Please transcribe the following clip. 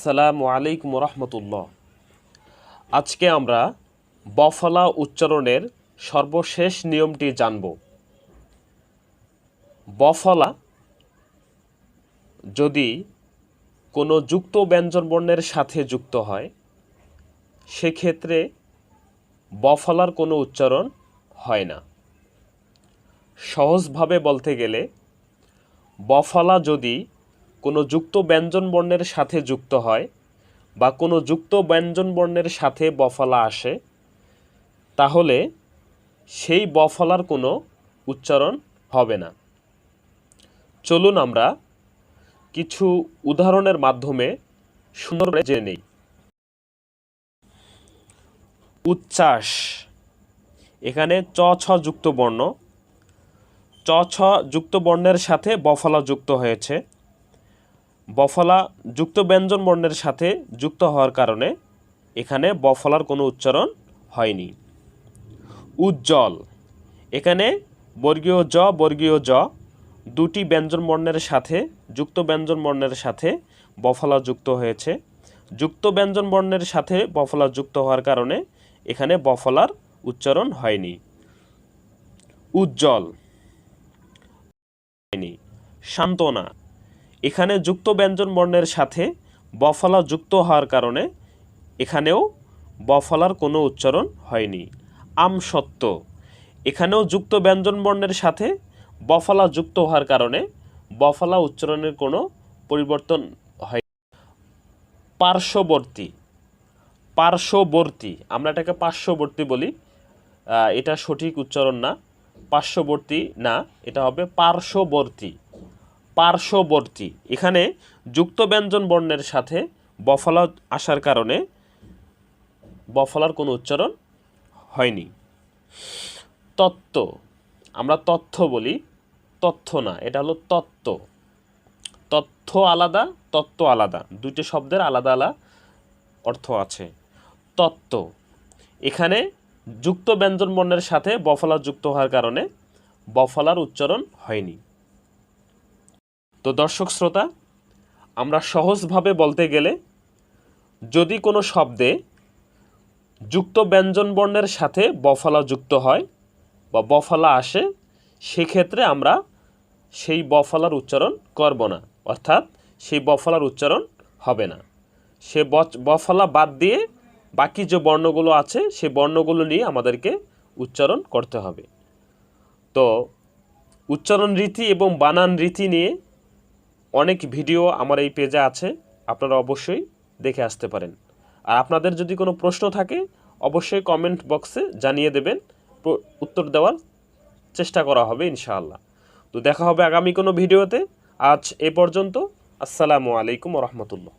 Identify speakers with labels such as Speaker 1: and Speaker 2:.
Speaker 1: আসসালামু আলাইকুম রহমতুল্লাহ আজকে আমরা বফলা উচ্চারণের সর্বশেষ নিয়মটি জানব। বফলা যদি কোনো যুক্ত ব্যঞ্জন বর্ণের সাথে যুক্ত হয়, সেক্ষেত্রে বফলার কোনো উচ্চারণ হয় না। সহজভাবে বলতে গেলে, বফলা যদি কোনো যুক্ত ব্যঞ্জন বর্ণের সাথে যুক্ত হয় বা কোনো যুক্ত ব্যঞ্জন বর্ণের সাথে বফলা আসে, তাহলে সেই বফলার কোনো উচ্চারণ হবে না। চলুন আমরা কিছু উদাহরণের মাধ্যমে সুন্দরভাবে জেনে নিই। উচ্ছ্বাস এখানে চ, ছ যুক্ত বর্ণ। চ, ছ যুক্ত বর্ণের সাথে বফলা যুক্ত হয়েছে। বফলা যুক্ত ব্যঞ্জন বর্ণের সাথে যুক্ত হওয়ার কারণে এখানে বফলার কোনো উচ্চারণ হয়নি। উজ্জ্বল। এখানে বর্গীয় জ বর্গীয় জ দুটি ব্যঞ্জন বর্ণের সাথে, যুক্ত ব্যঞ্জন বর্ণের সাথে বফলা যুক্ত হয়েছে। যুক্ত ব্যঞ্জন বর্ণের সাথে বফলা যুক্ত হওয়ার কারণে এখানে বফলার উচ্চারণ হয়নি। উজ্জ্বল। হয়নি। সান্ত্বনা। এখানে যুক্ত ব্যঞ্জন বর্ণের সাথে বফলা যুক্ত হওয়ার কারণে এখানেও বফলার কোনো উচ্চারণ হয়নি। আম সত্য। এখানেও যুক্ত ব্যঞ্জন বর্ণের সাথে বফলা যুক্ত হওয়ার কারণে বফলা উচ্চারণের কোনো পরিবর্তন হয় পার্শ্ববর্তী। পার্শ্ববর্তী। আমরা এটাকে পার্শ্ববর্তী বলি। এটা সঠিক উচ্চারণ না। পার্শ্ববর্তী না, এটা হবে পার্শ্ববর্তী। পার্শ্ববর্তী। এখানে যুক্ত ব্যঞ্জন বর্ণের সাথে বফলা আসার কারণে বফলার কোনো উচ্চারণ হয়নি। তত্ত্ব, আমরা তথ্য বলি তথ্য না, এটা হলো তত্ত্ব। তথ্য আলাদা, তত্ত্ব আলাদা, দুইটি শব্দের আলাদা আলাদা অর্থ আছে। তত্ত্ব, এখানে যুক্ত ব্যঞ্জন বর্ণের সাথে বফলা যুক্ত হওয়ার কারণে বফলার উচ্চারণ হয়নি। তো দর্শক শ্রোতা, আমরা সহজভাবে বলতে গেলে যদি কোনো শব্দে যুক্ত ব্যঞ্জন বর্ণের সাথে বফলা যুক্ত হয় বা বফলা আসে, সেক্ষেত্রে আমরা সেই বফলার উচ্চারণ করব না। অর্থাৎ সেই বফলার উচ্চারণ হবে না। সে বফলা বাদ দিয়ে বাকি যে বর্ণগুলো আছে সেই বর্ণগুলো নিয়ে আমাদেরকে উচ্চারণ করতে হবে। তো উচ্চারণ রীতি এবং বানান রীতি নিয়ে অনেক ভিডিও আমার এই পেজে আছে, আপনারা অবশ্যই দেখে আসতে পারেন। আর আপনাদের যদি কোনো প্রশ্ন থাকে, অবশ্যই কমেন্ট বক্সে জানিয়ে দেবেন উত্তর দেওয়ার চেষ্টা করা হবে ইনশাআল্লাহ। তো দেখা হবে আগামী কোনো ভিডিওতে। আজ এ পর্যন্ত, আসসালামু আলাইকুম রহমতুল্লাহ।